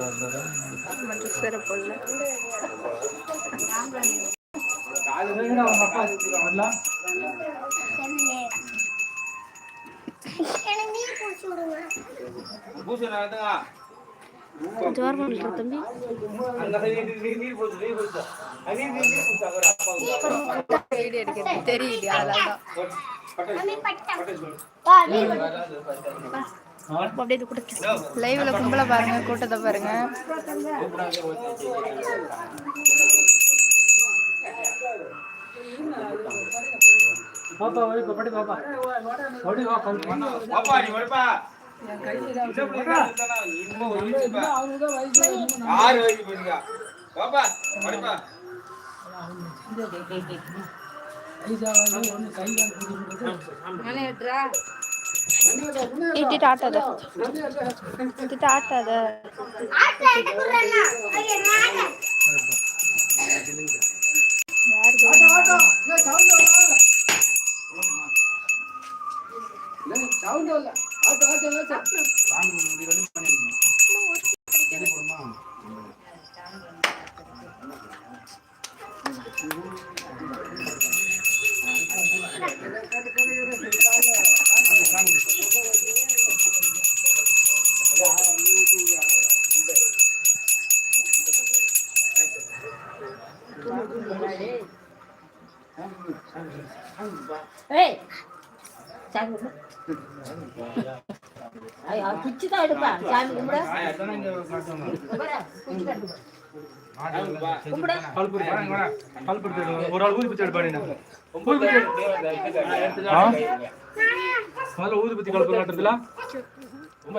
மற்றும் சிறப்புள்ள ஜோரம் பண்ணுற தம்பி வீடியோ எடுக்கிறது தெரியுது அதெல்லாம் அப்படியே இது கூட லைவ்ல கும்பல பாருங்க கூட்டத்தை பாருங்க. பாப்பா ஓடி படி பாப்பா. ஓடி வா பாப்பா. நீ வரப்பா ஆறு வயசு போயிருக்கா? பாப்பா படிப்பா இட்டிட்டு ஆட்டாத இட்டிட்டு ஆட்டாத ஏய் சாமி கும்பிடு. தான் எடுப்பா சாமி கும்பிட ஒரு ஆள் எடுப்பாடி முதல்ல கலப்பு காட்டுறதுல ரொம்ப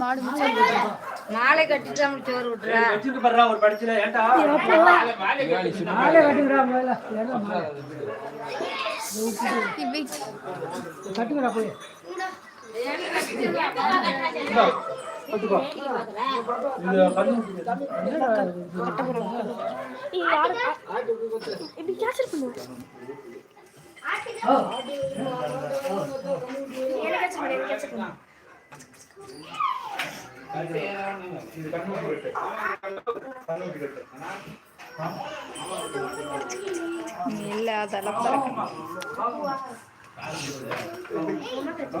மாடு மாலை கட்டிட்டு சோறு விட்டுற. ஒரு படிச்சுல இது ஊட்டுக்கு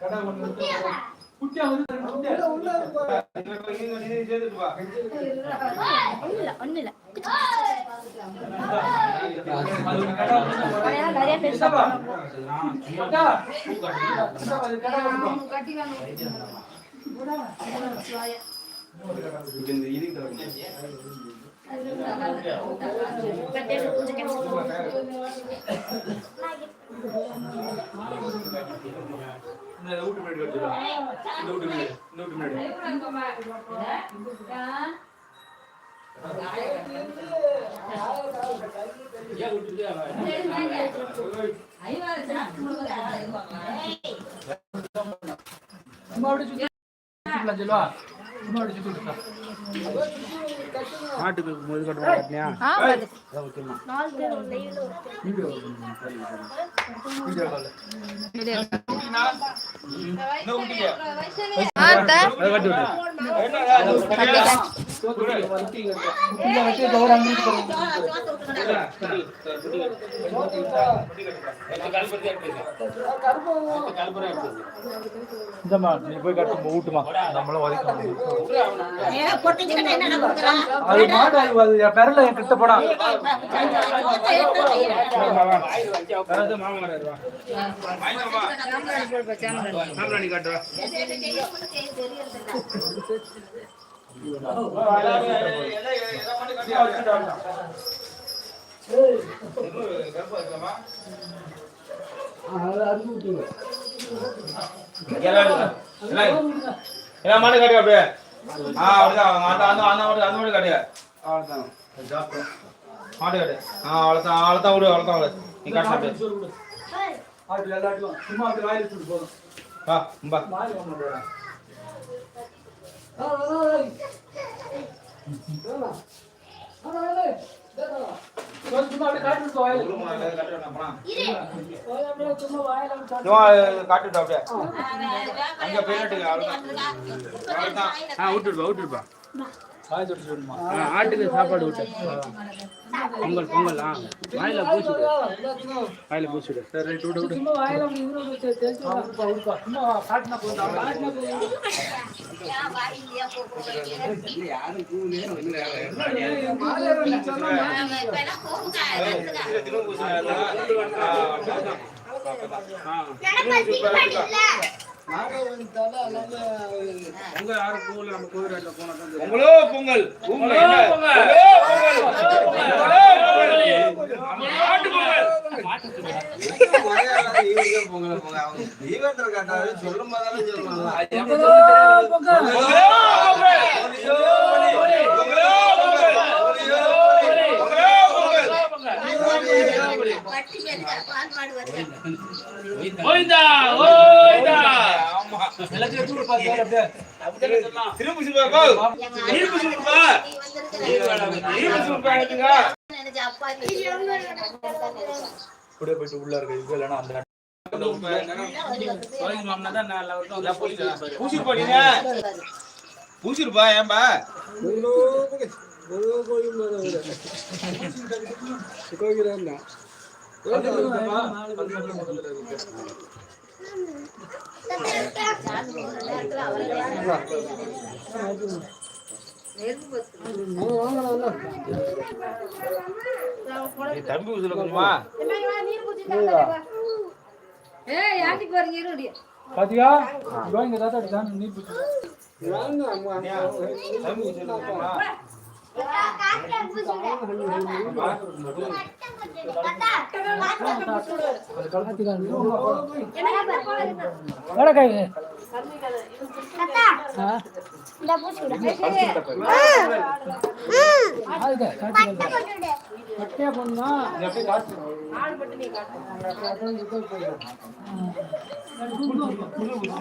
கடை ஒன்று குட்டியா ஒண்ணு கட்டு கட்டியாச்சா ஆட்டுக்கா நானு நோ ஆடுனா பாத்து இந்த ஆடு இங்க நிறைய பேர் இந்த வீட்டு முன்னாடி கட்டுடா இந்த வீட்டு முன்னாடி இந்த வீட்டு முன்னாடி மாட்டுக்கு முது கட்டுவாங்க ஆ வச்சு இந்தம்மா நீ போய் கட்டு ஊட்டுமா நம்மளும் உதைக்கணும் அது மாடு அது என் பெரல என் கிட்ட போடா மாமலாணி காட்டுவா எல்லாம் மாட்டு காட்டு அப்படியே ஆ அப்படிதான் அந்த அந்த அந்த மாட்டு அந்த மாட்டு காட்டு அவ்வளோதான் மாட்டு காட்டு ஆ அவ்வளோதான் அவ்வளோதான் விடு அவ்வளோதான் விடு நீ காட்டு அப்படியே அது எல்லாத்தையும் சும்மா அப்படி வாயில சுட்டு போதும் வா பா காட்டுட்டா அப்படியே அங்க போயிட்டு விட்டுருப்பா விட்டுருப்பா வாய் தொட்டு சொல்லணுமா ஆட்டுக்கு சாப்பாடு விட்டு பொங்கல் பொங்கல் ஆ. வாயில பூச்சிடு வாயில பூச்சிடு சரி ரைட் விடு விடு. சும்மா வாயில உடுப்பா உடுப்பா பொங்கலோ. பொங்கல். பொங்கலோ. பொங்கல். மாட்டு பொங்கல். ஓய்தா அப்படியே. போயிட்டு உள்ள இருக்க இது இல்லைன்னா அந்த பூசிருப்பா ஏன்பா. தம்பி ஊசல கொஞ்சமா ஏய் யாண்டி போறீங்க இருடி. பாத்தியா? இவன் இங்க தாத்தா நீர் தம்பி ஊசல கொஞ்சமா வடக்காய் கட்டியா பண்ணா அப்படியே காசு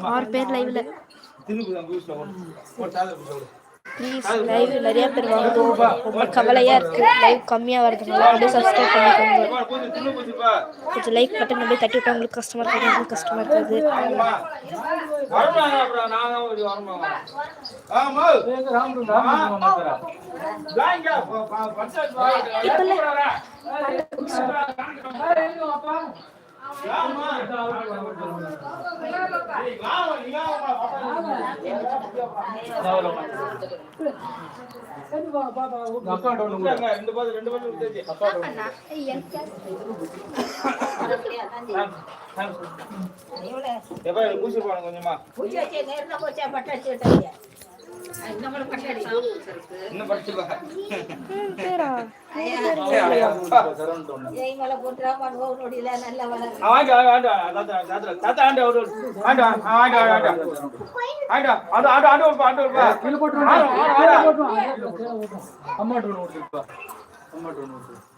ஆறு பேர் லைவ்ல திரும்ப ப்ளீஸ் லைவ் நிறைய பேர் வாங்கணும் ரொம்ப கவலையா இருக்கு. லைவ் கம்மியா வருதுனால அப்படியே சப்ஸ்கிரைப் பண்ணிக்கோங்க. கொஞ்சம் லைக் பட்டன் அப்படியே தட்டி விட்டா உங்களுக்கு கஷ்டமா இருக்காது எனக்கு கஷ்டமா இருக்காது இப்போ கொஞ்சமா பூச்சி வச்சு நேர்ல போச்சா பட்டாச்சு அம்மாட்டு ஒன்று கொடுத்துருப்பா அம்மாட்டு ஒன்று கொடுத்துருப்பா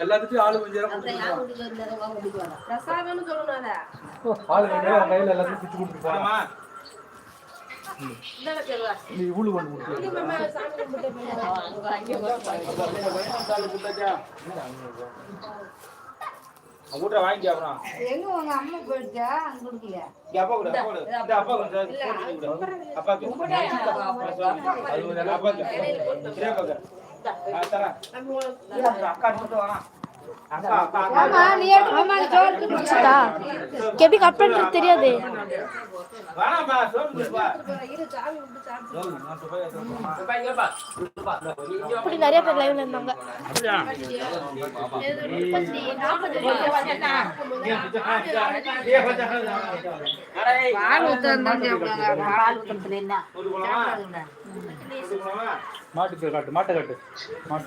எல்லாத்துக்கும் ஆளு கொஞ்சம் கையில எல்லாத்தையும் பிச்சு கொடுத்துருக்காமா நீ இவ்வளவு பண்ணு அங்க அங்க வீட்டுல வாங்கி சாப்பிடும் எங்க உங்க அம்மா அப்பா அப்பா கூட அப்பாக்கு அக்கா எப்படி கட் பண்றது தெரியாது. இப்படி நிறைய பேர் லைவ்ல இருந்தாங்க. மாட்டு காட்டு. மாட்டை காட்டு. மாட்டு